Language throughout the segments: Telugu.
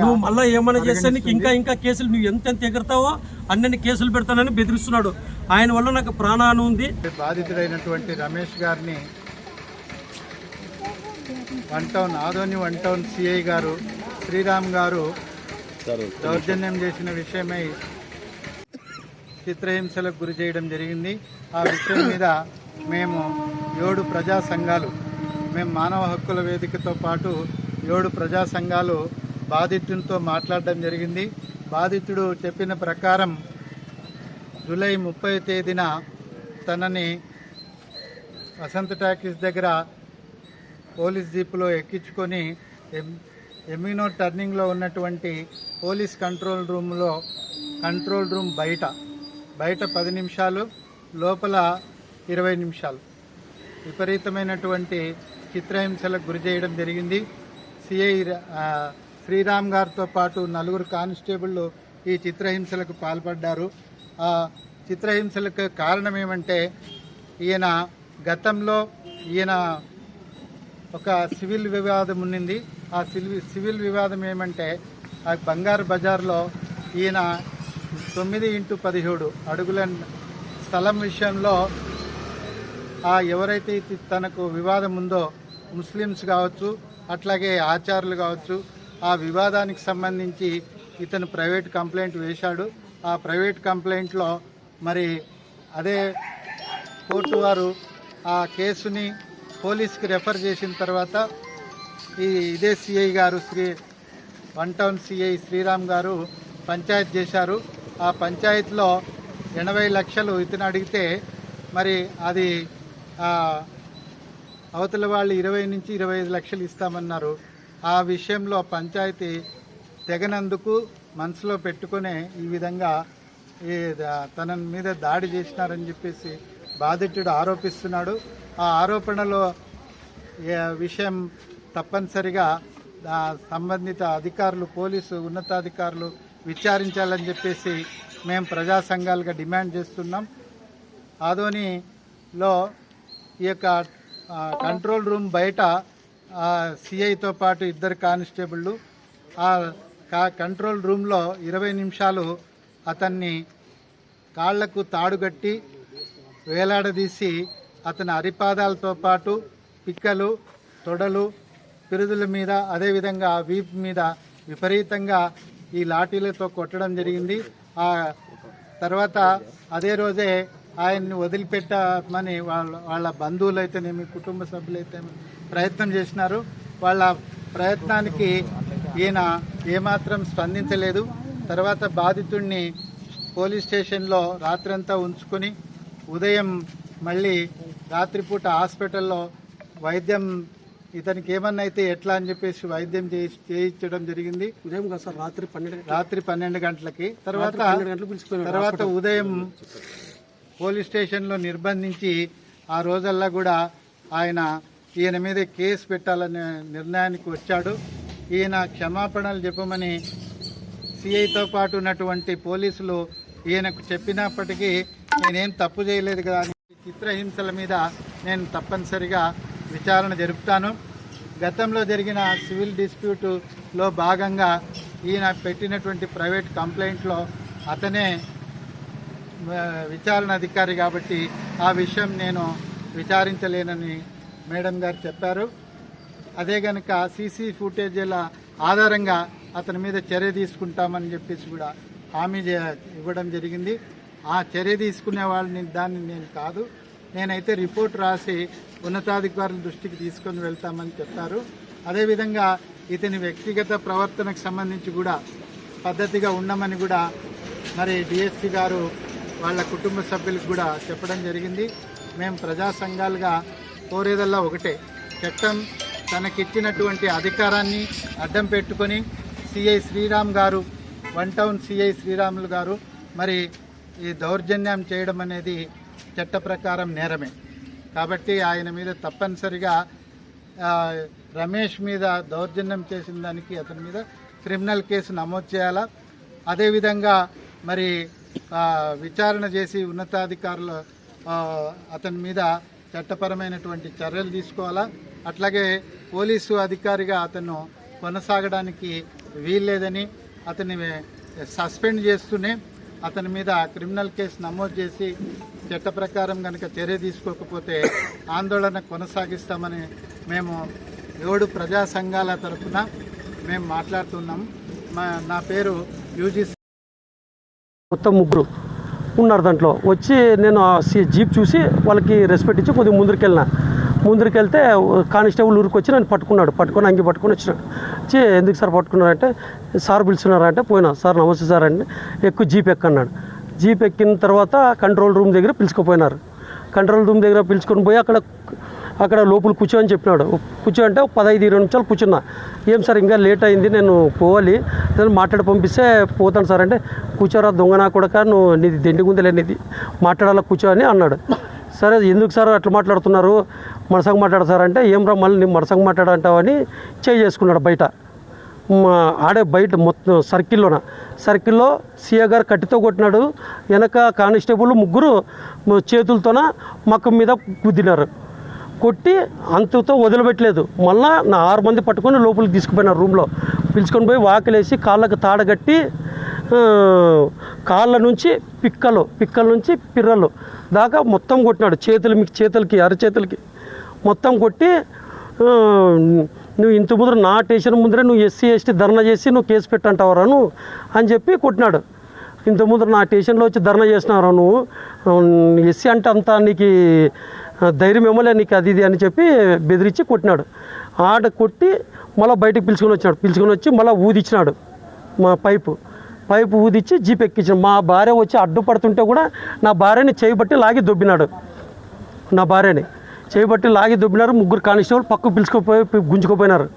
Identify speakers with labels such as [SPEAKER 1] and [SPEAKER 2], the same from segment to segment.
[SPEAKER 1] నువ్వు మళ్ళీ ఏమైనా చేస్తే నీకు ఇంకా ఇంకా కేసులు నువ్వు ఎంత ఎంత ఎగురుతావో అన్ని కేసులు పెడతానని బెదిరిస్తున్నాడు. ఆయన వల్ల నాకు ప్రాణాన్ని ఉంది.
[SPEAKER 2] బాధితుడైనటువంటి రమేష్ గారిని one town Adoni one town CI garu Sriram garu దౌర్జన్యం చేసిన విషయమై చిత్రహింసలకు గురి చేయడం జరిగింది. ఆ విషయం మీద మేము ఏడు ప్రజా సంఘాలు మేము మానవ హక్కుల వేదికతో పాటు ఏడు ప్రజా సంఘాలు బాధితునితో మాట్లాడడం జరిగింది. బాధితుడు చెప్పిన ప్రకారం జూలై ముప్పై తేదీన తనని వసంత టాకీస్ దగ్గర పోలీస్ జీపులో ఎక్కించుకొని ఎం ఎమినో టర్నింగ్లో ఉన్నటువంటి పోలీస్ కంట్రోల్ రూమ్లో కంట్రోల్ రూమ్ బయట బయట పది నిమిషాలు లోపల ఇరవై నిమిషాలు. విపరీతమైనటువంటి చిత్రహింసలకు గురి చేయడం జరిగింది. సిఐ శ్రీరామ్ గారితో పాటు నలుగురు కానిస్టేబుళ్ళు ఈ చిత్రహింసలకు పాల్పడ్డారు. ఆ చిత్రహింసలకు కారణం ఏమంటే ఈయన గతంలో ఈయన ఒక సివిల్ వివాదం ఉన్నింది. ఆ సివిల్ సివిల్ వివాదం ఏమంటే ఆ బంగారు బజార్లో ఈయన తొమ్మిది ఇంటూ పదిహేడు అడుగుల స్థలం విషయంలో ఆ ఎవరైతే తనకు వివాదం ఉందో ముస్లిమ్స్ కావచ్చు అట్లాగే ఆచారులు కావచ్చు ఆ వివాదానికి సంబంధించి ఇతను ప్రైవేట్ కంప్లైంట్ వేశాడు. ఆ ప్రైవేట్ కంప్లైంట్లో మరి అదే కోర్టు వారు ఆ కేసుని పోలీస్కి రెఫర్ చేసిన తర్వాత ఈ ఇదే CI garu Shri one town CI Sriram garu panchayat చేశారు. ఆ పంచాయతీలో ఎనభై లక్షలు ఇతను అడిగితే మరి అది అవతల వాళ్ళు ఇరవై నుంచి ఇరవై ఐదు లక్షలు ఇస్తామన్నారు. ఆ విషయంలో పంచాయతీ తెగనందుకు మనసులో పెట్టుకునే ఈ విధంగా ఈ తన మీద దాడి చేసినారని చెప్పేసి బాధితుడు ఆరోపిస్తున్నాడు. ఆ ఆరోపణలో విషయం తప్పనిసరిగా సంబంధిత అధికారులు పోలీసు ఉన్నతాధికారులు విచారించాలని చెప్పేసి మేము ప్రజా సంఘాలుగా డిమాండ్ చేస్తున్నాం. ఆదోనిలో ఈ యొక్క కంట్రోల్ రూమ్ బయట ఆ, సిఐతో పాటు ఇద్దరు కానిస్టేబుళ్ళు ఆ కంట్రోల్ రూమ్లో ఇరవై నిమిషాలు అతన్ని కాళ్ళకు తాడుగట్టి వేలాడదీసి అతని అరిపాదాలతో పాటు పిక్కలు తొడలు పిరుదుల మీద అదేవిధంగా వీప్ మీద విపరీతంగా ఈ లాఠీలతో కొట్టడం జరిగింది. ఆ తర్వాత అదే రోజే ఆయన్ని వదిలిపెట్టమని వాళ్ళ వాళ్ళ బంధువులు అయితేనేమి కుటుంబ సభ్యులైతే ప్రయత్నం చేసినారు. వాళ్ళ ప్రయత్నానికి ఈయన ఏమాత్రం స్పందించలేదు. తర్వాత బాధితుడిని పోలీస్ స్టేషన్లో రాత్రంతా ఉంచుకొని ఉదయం మళ్ళీ రాత్రిపూట హాస్పిటల్లో వైద్యం ఇతనికి ఏమన్నా అయితే ఎట్లా అని చెప్పేసి వైద్యం చేయి- చేయించడం జరిగింది.
[SPEAKER 1] ఉదయం కదా సార్? రాత్రి పన్నెండు
[SPEAKER 2] రాత్రి పన్నెండు గంటలకి. తర్వాత తర్వాత ఉదయం పోలీస్ స్టేషన్లో నిర్బంధించి ఆ రోజల్లా కూడా ఆయన ఈయన మీద కేసు పెట్టాలనే నిర్ణయానికి వచ్చాడు. ఈయన క్షమాపణలు చెప్పమని సిఐతో పాటు ఉన్నటువంటి పోలీసులు ఈయనకు చెప్పినప్పటికీ నేనేం తప్పు చేయలేదు కదా చిత్రహింసల మీద నేను తప్పనిసరిగా విచారణ జరుపుతాను. గతంలో జరిగిన సివిల్ డిస్ప్యూటులో భాగంగా ఈయన పెట్టినటువంటి ప్రైవేట్ కంప్లైంట్లో అతనే విచారణ అధికారి కాబట్టి ఆ విషయం నేను విచారించలేనని మేడం గారు చెప్పారు. అదే గనక సీసీ ఫుటేజీల ఆధారంగా అతని మీద చర్య తీసుకుంటామని చెప్పేసి కూడా హామీ ఇవ్వడం జరిగింది. ఆ చర్య తీసుకునే వాళ్ళని దాన్ని నేను కాదు నేనైతే రిపోర్ట్ రాసి ఉన్నతాధికారుల దృష్టికి తీసుకొని వెళ్తామని చెప్పారు. అదేవిధంగా ఇతని వ్యక్తిగత ప్రవర్తనకు సంబంధించి కూడా పద్ధతిగా ఉండమని కూడా మరి డిఎస్సి గారు వాళ్ళ కుటుంబ సభ్యులకు కూడా చెప్పడం జరిగింది. మేము ప్రజా సంఘాలుగా కోరేదల్లా ఒకటే. చట్టం తనకిచ్చినటువంటి అధికారాన్ని అడ్డం పెట్టుకొని సిఐ శ్రీరామ్ గారు వన్ టౌన్ సిఐ శ్రీరాములు గారు మరి ఈ దౌర్జన్యం చేయడం అనేది చట్ట ప్రకారం నేరమే. కాబట్టి ఆయన మీద తప్పనిసరిగా రమేష్ మీద దౌర్జన్యం చేసిన దానికి అతని మీద క్రిమినల్ కేసు నమోదు చేయాలా? అదేవిధంగా మరి విచారణ చేసి ఉన్నతాధికారులు అతని మీద చట్టపరమైనటువంటి చర్యలు తీసుకోవాలా? అట్లాగే పోలీసు అధికారిగా అతను కొనసాగడానికి వీల్లేదని అతని సస్పెండ్ చేస్తూనే అతని మీద క్రిమినల్ కేసు నమోదు చేసి చట్ట ప్రకారం కనుక చర్య తీసుకోకపోతే ఆందోళన కొనసాగిస్తామని మేము ఏడు ప్రజా సంఘాల తరఫున మేము మాట్లాడుతున్నాం. మా నా పేరు యూజీ
[SPEAKER 1] మొత్తం ముగ్గురు. ఉన్నారు దాంట్లో. వచ్చి నేను ఆ జీప్ చూసి వాళ్ళకి రెస్పెక్ట్ ఇచ్చి కొద్దిగా ముందుకు వెళ్ళిన వెళ్తే కానిస్టేబుల్ ఊరికి వచ్చి నన్ను పట్టుకున్నాడు. పట్టుకొని అంగి పట్టుకొని వచ్చినాడు వచ్చి ఎందుకు సార్ పట్టుకున్నారంటే సార్ పిలుచున్నారంటే పోయినా. సార్ నమస్తే సార్ అంటే ఎక్కువ జీప్ ఎక్కన్నాడు. జీప్ ఎక్కిన తర్వాత కంట్రోల్ రూమ్ దగ్గర పిలుచుకుపోయినారు. కంట్రోల్ రూమ్ దగ్గర పిలుచుకొని పోయి అక్కడ అక్కడ లోపల కూర్చో అని చెప్పినాడు. కూర్చో అంటే పదహైదు ఇరవై నిమిషాలు కూర్చున్నా. ఏం సార్ ఇంకా లేట్ అయింది నేను పోవాలి. నేను మాట్లాడి పంపిస్తే పోతాను సార్ అంటే కూర్చోరా దొంగనా కూడా నువ్వు నీది దెండి గుందలే నీది. మాట్లాడాలా కూర్చో అని అన్నాడు. సరే ఎందుకు సార్ అట్లా మాట్లాడుతున్నారు? మనసంగా మాట్లాడతారంటే ఏం రా మళ్ళీ నీ మనసంగా మాట్లాడంటావని చేయి చేసుకున్నాడు బయట. మా ఆడే బయట మొత్తం సర్కిల్లోన సర్కిల్లో సీఏ గారు కట్టితో కొట్టినాడు. వెనక కానిస్టేబుల్ ముగ్గురు చేతులతోన మక్క మీద గుద్దినారు. కొట్టి అంతతో వదిలిపెట్టలేదు. మళ్ళా నా ఆరు మంది పట్టుకొని లోపలికి తీసుకుపోయినారు రూమ్లో. పిలుచుకొని పోయి వాకిలేసి కాళ్ళకు తాడగట్టి కాళ్ళ నుంచి పిక్కలు పిక్కల నుంచి పిర్రలు దాకా మొత్తం కొట్టినాడు. చేతులు మీకు చేతులకి అరచేతులకి మొత్తం కొట్టి నువ్వు ఇంత ముందర నా స్టేషన్ ముందరే నువ్వు ఎస్సీ ఎస్టీ ధర్నా చేసి నువ్వు కేసు పెట్టంటావరా నువ్వు అని చెప్పి కొట్టినాడు. ఇంత ముందర నా స్టేషన్లో వచ్చి ధర్నా చేసినారా నువ్వు? ఎస్సీ అంటే అంతా నీకు ధైర్యం ఏమోలే నీకు అది ఇది అని చెప్పి బెదిరించి కొట్టినాడు. ఆడ కొట్టి మళ్ళీ బయటకు పిలుచుకొని వచ్చినాడు. పిలుచుకొని వచ్చి మళ్ళీ ఊదిచ్చినాడు మా పైపు. పైపు ఊదిచ్చి జీప్ ఎక్కించాడు మా భార్య వచ్చి అడ్డుపడుతుంటే కూడా నా భార్యని చేయబట్టి లాగి దొబ్బినాడు. నా భార్యని చేయబట్టి లాగి దుబ్బినారు. ముగ్గురు కానిస్టేబుల్ పక్కకు పిలుచుకుపోయి గుంజుకుపోయినారు.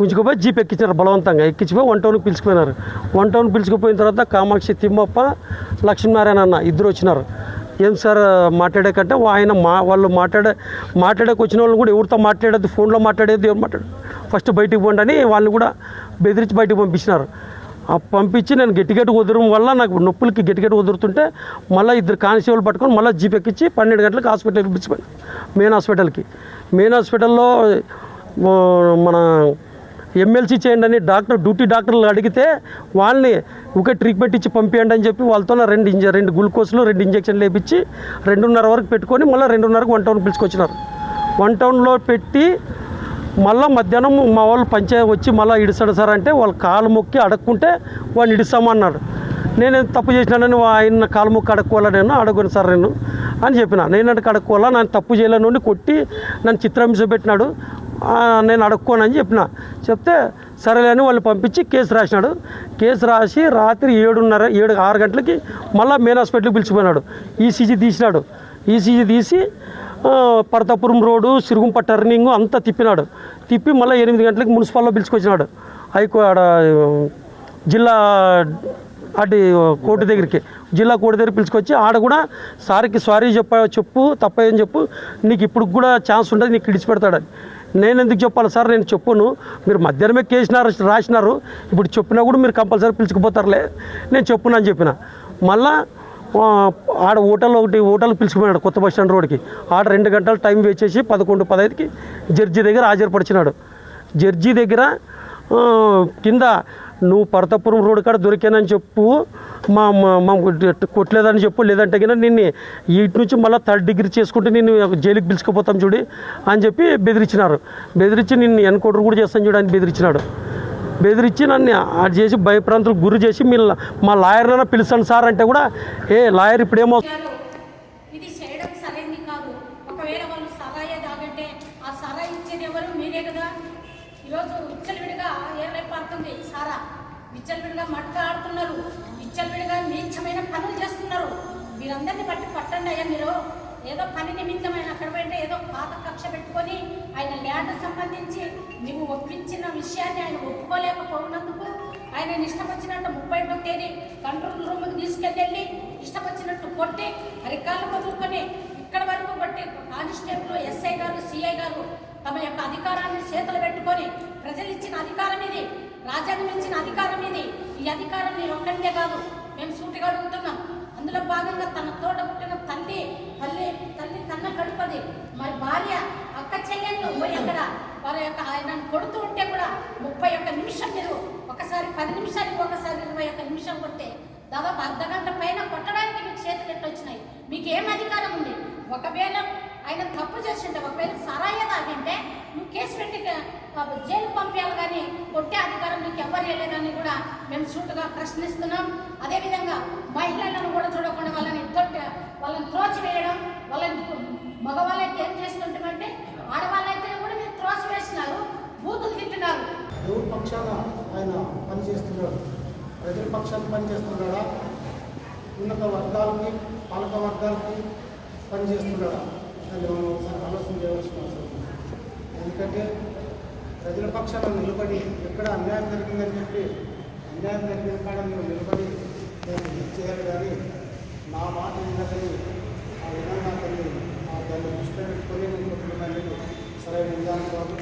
[SPEAKER 1] గుంజుకుపోయి జీప్ ఎక్కించారు బలవంతంగా. ఎక్కించిపోయి వన్ టౌన్కి పిలుచుకుపోయినారు. వన్ టౌన్ పిలుచుకుపోయిన తర్వాత కామాక్షి తిమ్మప్ప లక్ష్మీనారాయణ అన్న ఇద్దరు వచ్చినారు. ఏం సార్ మాట్లాడాకంటే ఆయన మా వాళ్ళు మాట్లాడే మాట్లాడక వచ్చిన వాళ్ళు కూడా ఎవరితో మాట్లాడేది ఫోన్లో మాట్లాడేది ఎవరు మాట్లాడు ఫస్ట్ బయటికి పోండి అని వాళ్ళని కూడా బెదిరించి బయటకు పంపించినారు. ఆ పంపించి నేను గట్టి గట్టి వదరడం వల్ల నాకు నొప్పులకి గట్టిగట్టు కుదురుతుంటే వదురుతుంటే మళ్ళీ ఇద్దరు కానిస్టేబుల్ పట్టుకొని మళ్ళీ జీప్ ఎక్కించి పన్నెండు గంటలకు హాస్పిటల్కి పిలిచిపోయాను మెయిన్ హాస్పిటల్కి. మెయిన్ హాస్పిటల్లో మన ఎమ్మెల్సీ చేయండి అని డాక్టర్ డ్యూటీ డాక్టర్లు అడిగితే వాళ్ళని ఒకే ట్రీట్మెంట్ ఇచ్చి పంపించండి అని చెప్పి వాళ్ళతో రెండు ఇంజ రెండు గ్లూకోజ్లు రెండు ఇంజక్షన్లు వేపించి రెండున్నర వరకు పెట్టుకొని మళ్ళీ రెండున్నరకు వన్ టౌన్ పిలుచుకొచ్చినారు. వన్ టౌన్లో పెట్టి మళ్ళీ మధ్యాహ్నం మా వాళ్ళు పంచాయతీ వచ్చి మళ్ళీ ఇడిసాడు సార్ అంటే వాళ్ళు కాలు మొక్కి అడక్కుంటే వాడిని ఇడిస్తామన్నాడు నేను తప్పు చేసినానని ఆయన కాలు మొక్కి అడక్కోవాలా నేను? అడగను సార్ నేను అని చెప్పిన. నేను అంటే అడక్కోవాలా? నన్ను తప్పు చేయలేను కొట్టి నన్ను చిత్రహింస పెట్టినాడు. నేను అడుక్కోనని చెప్పిన. చెప్తే సరేలేని వాళ్ళు పంపించి కేసు రాసినాడు. కేసు రాసి రాత్రి ఏడున్నర ఏడు ఆరు గంటలకి మళ్ళీ మెయిన్ హాస్పిటల్కి పిలిచిపోయినాడు. ఈసీజీ తీసినాడు. ఈసీజీ తీసి ఆ, రోడ్డు సిరుగుంప టర్నింగ్ అంతా తిప్పినాడు. తిప్పి మళ్ళీ ఎనిమిది గంటలకి మున్సిపాల్లో పిలుచుకొచ్చినాడు. హైకో ఆడ జిల్లా అటు కోర్టు దగ్గరికి. జిల్లా కోర్టు దగ్గర పిలుచుకొచ్చి ఆడ కూడా సార్కి సారీ చెప్ప చెప్పు తప్పని చెప్పు నీకు ఇప్పుడు కూడా ఛాన్స్ ఉంటుంది నీకు ఇడిచిపెడతాడని. నేను ఎందుకు చెప్పాలి సార్? నేను చెప్పును. మీరు మధ్యాహ్నమే కేసినారు రాసినారు. ఇప్పుడు చెప్పినా కూడా మీరు కంపల్సరీ పిలుచుకుపోతారులే. నేను చెప్పును అని చెప్పిన. మళ్ళా ఆడ హోటల్ ఒకటి హోటల్ పిలుచుకుపోయినాడు కొత్త బస్ స్టాండ్ రోడ్కి ఆడ రెండు గంటలు టైం వేస్ట్ చేసి పదకొండు పదహైదుకి జడ్జి దగ్గర హాజరుపరిచినాడు. జడ్జి దగ్గర కింద నువ్వు పరతపురం రోడ్ కాడ దొరికానని చెప్పు మా మా- కొట్టలేదని చెప్పు లేదంటే కింద నిన్ను ఇటు నుంచి మళ్ళీ థర్డ్ డిగ్రీ చేసుకుంటే నిన్ను జైలుకి పిలుచుకుపోతాం చూడి అని చెప్పి బెదిరించినారు. బెదిరించి నిన్ను ఎన్కౌంటర్ కూడా చేస్తాను చూడు అని బెదిరించినాడు. బెదిరించి నన్ను అది చేసి భయప్రాంతులకు గురి చేసి మీ మా మా లాయర్నైనా పిలుస్తాను సార్ అంటే కూడా ఏ లాయర్ ఇప్పుడేమో
[SPEAKER 3] గారు, ఇది చేయడం సరైంది కాదు ఒకవేళ వాళ్ళు సరాయి తాగంటే ఆ సరాయి ఇచ్చేది ఎవరు మీరే కదా ఈరోజు విచ్చలవిడిగా ఏర్పడుతుంది సారా విచ్చలవిడిగా మట్ట ఆడుతున్నారు విచ్చలవిడిగా నీచమైన పనులు చేస్తున్నారు మీరందరినీ బట్టి పట్టండి అయ్యా మీరు ఏదో పని నిమిత్తమైన అక్కడ పెట్టే ఏదో పాత కక్ష పెట్టుకొని ఆయన ల్యాండ్ సంబంధించి నువ్వు ఒప్పించిన విషయాన్ని ఆయన ఒప్పుకోలేకపోయినందుకు ఆయన ఇష్టపచ్చినట్టు ముప్పై ఒకటో తేదీ కంట్రోల్ రూమ్కి తీసుకెళ్ళి ఇష్టపచ్చినట్టు కొట్టి అరికాళ్ళు వదులుకొని ఇక్కడ వరకు కొట్టి కానిస్టేబుల్ ఎస్ఐ గారు సిఐ గారు తమ యొక్క అధికారాన్ని చేతులు పెట్టుకొని ప్రజలు ఇచ్చిన అధికారం ఇది రాజ్యాంగం ఇచ్చిన అధికారం ఇది. ఈ అధికారం నేను ఒక్కరికే కాదు మేము సూటిగా అడుగుతున్నాం. అందులో భాగంగా తన తోట పుట్టిన తల్లి తల్లి తల్లి కన్న గడుపది మరి భార్య అక్క చెల్లెళ్ళు పోయి అక్కడ వారి యొక్క ఆయన కొడుతూ ఉంటే కూడా ముప్పై ఒక్క నిమిషం మీరు ఒకసారి పది నిమిషానికి ఒకసారి ఇరవై ఒక్క నిమిషం కొడితే దాదాపు అర్ధ గంట పైన కొట్టడానికి మీకు చేతులు ఎట్లా వచ్చినాయి మీకు ఏం అధికారం ఉంది? ఒకవేళ ఆయన తప్పు చేసింటే ఒకవేళ సరాయ తాగింటే నువ్వు కేసు పెట్టి జైలు పంపించాలి కానీ కొట్టే అధికారం నీకు ఎవరు లేదని కూడా మేము సూటుగా ప్రశ్నిస్తున్నాం. అదేవిధంగా మహిళలను కూడా చూడకుండా వాళ్ళని తొట్టి వాళ్ళని త్రోచివేయడం వాళ్ళని మగవాళ్ళైతే ఏం చేస్తుంటామంటే ఆడవాళ్ళైతే కూడా మీరు త్రోసి వేసినారు బూతులు తింటున్నారు.
[SPEAKER 4] ఎవరి పక్షాన ఆయన పనిచేస్తున్నాడు? ప్రజల పక్షాన పనిచేస్తున్నాడా? ఉన్నత వర్గాలకి పాలక వర్గాలకి పనిచేస్తున్నాడా? అని మనం ఒకసారి ఆలోచన చేయవలసిన అవసరం ఎందుకంటే ప్రజల పక్షాన నిలబడి ఎక్కడ అన్యాయం జరిగిందని చెప్పి అన్యాయం జరిగిన కాడ మేము నిలబడి మేము ఇది చేయాలి కానీ నా మాట విన్నదని ఆ విధంగా అతన్ని ఆ దాన్ని దృష్టిలో పెట్టుకొని నేను సరైన విధానం కాదు.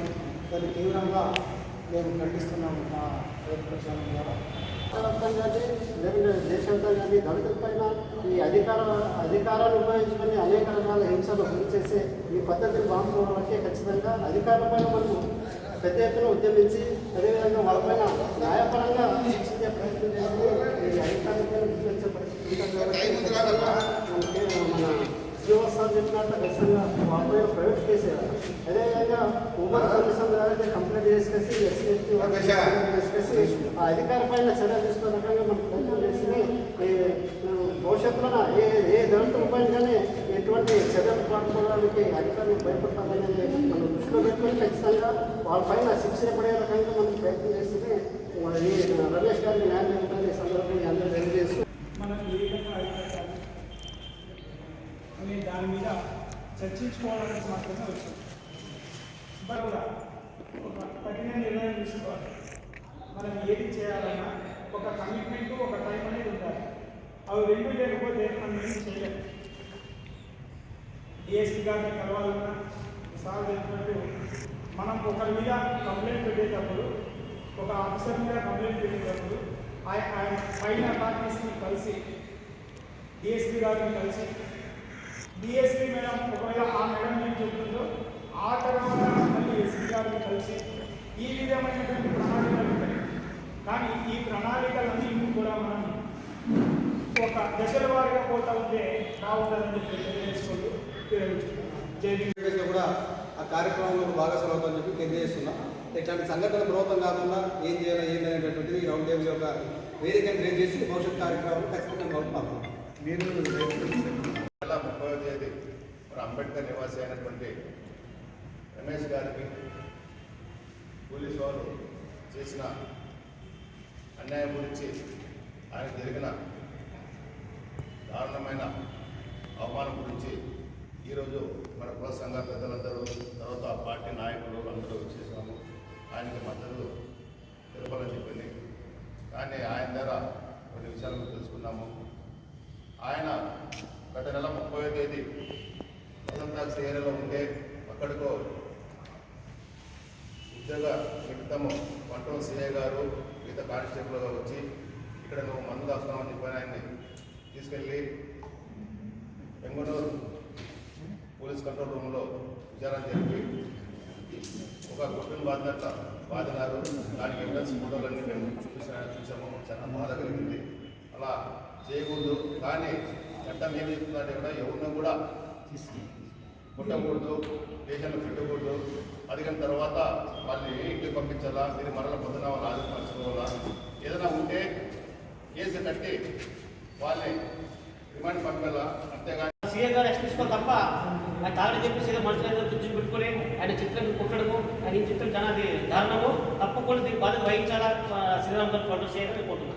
[SPEAKER 4] దాన్ని తీవ్రంగా మేము ఖండిస్తున్నాము ప్రజలు పక్షాల ద్వారా. రాష్ట్రవ్యాప్తంగా కానీ లేదంటే దేశంతో కానీ దళితుల పైన ఈ అధికార అధికారాన్ని ఉపయోగించుకొని అనేక రకాల హింసలు గురి చేసే ఈ పద్ధతిని బాగుంటే ఖచ్చితంగా అధికారుల పైన మనము పెద్ద ఎత్తున ఉద్యమించి అదేవిధంగా వాళ్ళపైన న్యాయపరంగా శిక్షించే ప్రయత్నం చేసి ఈ అధికారుల పైన పరిస్థితి కాబట్టి మన శ్రీవాస్ చెప్పినట్టు ఖచ్చితంగా వాళ్ళపైన ప్రైవేట్ కేసు వేయాలి. అదేవిధంగా ఉమ్మడి కమిషన్ ద్వారా కంప్లైంట్ చేసేసి ఎస్సీ ఎస్టీ చేసేసి ఆ అధికార పైన చర్య తీసుకున్న రకంగా మనం ప్రయత్నం చేసి భవిష్యత్తులో ఏ ఏ దళితుల పైన కానీ ఎటువంటి చర్యలు పాల్గొనడానికి అధికారులు భయపడతామనేది మనం దృష్టిలో పెట్టుకొని ఖచ్చితంగా వాళ్ళ పైన శిక్షణ పడే రకంగా మనం ప్రయత్నం చేసి ఈ రమేష్ గారిని న్యాయం జరుగుతుంది ఈ సందర్భంగా అందరూ తెలియజేస్తూ
[SPEAKER 5] మనం ఏ విధంగా అధికారాలు అనే దాని మీద చర్చించుకోవాలని మాత్రమే వచ్చాం బట్ కూడా ఒక కఠిన నిర్ణయం తీసుకోవాలి మనం ఏది చేయాలన్నా ఒక కమిట్మెంట్ ఒక టైం అనేది ఉండాలి అవి రెండు లేకపోతే మనం ఏం చేయలేము డిఎస్పీ గారిని కలవాలన్నా సార్ చెప్పినట్టు మనం ఒకరి మీద కంప్లైంట్ పెట్టేటప్పుడు ఒక ఆఫీసర్ మీద కంప్లైంట్ పెట్టేటప్పుడు ఆయన పైన పార్టీస్ని కలిసి డిఎస్పీ గారిని కలిసి డిఎస్పీ మేడం ఒకవేళ ఆ మేడం ఏం చెప్తుందో ఆ తర్వాత మళ్ళీ ఎస్పీ గారిని కలిసి ఈ విధమైనటువంటి ప్రణాళికలు ఉంటాయి కానీ ఈ ప్రణాళికలన్నీ కూడా మనం ఒక దశల వారీగా పోతా ఉంటే బాగుంటుందని చెప్పి తెలియజేసుకుంటూ.
[SPEAKER 6] సీరియస్గా కూడా ఆ కార్యక్రమంలో భాగస్వామి అవుతామని చెప్పి తెలియజేస్తున్నాం. ఇట్లాంటి సంఘటనలు ప్రభుత్వం కాకుండా ఏం చేయాలి ఏంటి అనేటటువంటిది ఈ రౌండ్ టేబుల్ యొక్క వేదికను రేజ్ చేసి భవిష్యత్ కార్యక్రమాలు ఖచ్చితంగా
[SPEAKER 2] మీరు
[SPEAKER 7] నెల ముప్పై తేదీ మరి అంబేద్కర్ నివాసి అయినటువంటి రమేష్ గారికి పోలీసు వారు చేసిన అన్యాయం గురించి ఆయన జరిగిన దారుణమైన అవమానం గురించి ఈరోజు మన కుల సంఘ పెద్దలందరూ తర్వాత పార్టీ నాయకులు అందరూ వచ్చేసాము ఆయనకి మద్దతు తెలపాలని చెప్పింది కానీ ఆయన ద్వారా కొన్ని విషయాలను తెలుసుకున్నాము. ఆయన గత నెల ముప్పై తేదీ వసంతాక్స్ ఏరియాలో ఉంటే అక్కడికో ఉద్యోగ నిమిత్తము మంటో సిఐ గారు మిగతా కానిస్టేబుల్గా వచ్చి ఇక్కడ నువ్వు మందు దాస్తామని చెప్పి ఆయన్ని తీసుకెళ్ళి బెంగళూరు పోలీస్ కంట్రోల్ రూమ్లో విచారణ జరిపి ఒక గుట్టును బాధినట్ల బాధినారు దానికి ఎవిడెన్స్ ఫోటోలన్నీ మేము చూసిన చూసాము. చాలా బాధ కలిగింది. అలా చేయకూడదు. కానీ చట్టం ఏం చెప్తుందంటే కూడా ఎవరినో కూడా కొట్టకూడదు దేశంలో పెట్టకూడదు అడిగిన తర్వాత వాళ్ళని ఇంటికి పంపించాలా? మీరు మరల పొద్దున వాళ్ళు ఆదిపరచుకోవాలా ఏదైనా ఉంటే కేసు కట్టి వాళ్ళని రిమాండ్ పంపాలా? అంతేగాని
[SPEAKER 8] సీఏ గారు రెస్ట్ తీసుకోవాలి తప్ప ఆయన తాగని చెప్పేసి మనుషులు ఏదో పెట్టుకుని పెట్టుకొని ఆయన చిత్రం కుట్టడము ఆయన ఈ చిత్రం చాలా అది దారుణము. తప్పకుండా దీనికి బాధ్యత వహించాలా? శ్రీరామ్ గారు కంట్రోల్ చేయాలని కోరుతున్నాను